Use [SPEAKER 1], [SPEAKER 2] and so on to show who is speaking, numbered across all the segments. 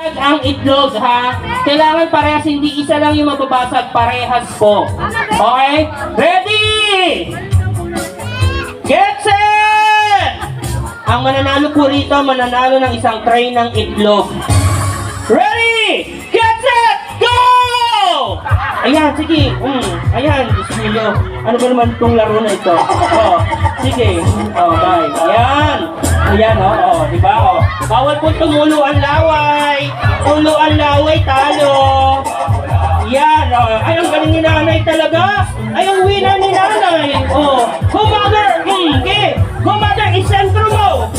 [SPEAKER 1] ang itlog ha. Kailangan parehas, hindi isa lang yung mababasag, parehas po. Okay? Ready! Get set! Ang mananalo po rito, mananalo ng isang tray ng itlog. Ready! Get set! Go! Ayan, sige. Mm, ayan, mio. Ano ba naman itong laro na ito? Oh, sige. Oh, bye. Ayan. Ayan, oh, oh, di ba? Oh. Bawal po tumulo ang laway. Tulo ang laway, talo. Yan, oh. Ay, ang galing ni nanay talaga. Ay, ang winner ni nanay. Oh, mother. Hmm, okay. Mother, isentro mo.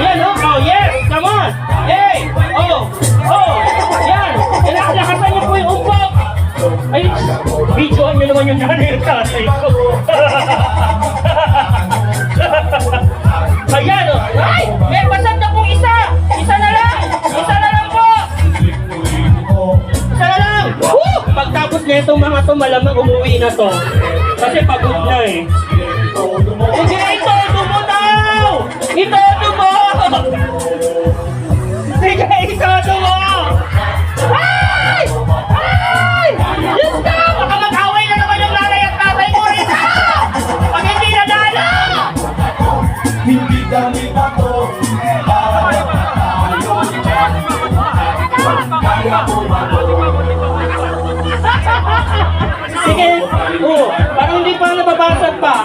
[SPEAKER 1] Ayan, oh, oh, yes, come on. Hey, oh, oh, yan. Kailangan lakasan niyo po yung umpok. Ay, videoan niyo naman yung nanay at tatay ko. Ayan, oh. Na itong mga to, malamang umuwi na to. Kasi pagod na eh. Sige, ito, tumo daw! Ito, tumo! Sige, ito, tumo! Ay! Ay! Diyos ko! Baka na naman yung nanay mo rito! Pag hindi nadalo!
[SPEAKER 2] Hindi kami bato Para tayo Kaya bumato
[SPEAKER 1] Sige! Oh, parang hindi pa nababasag pa.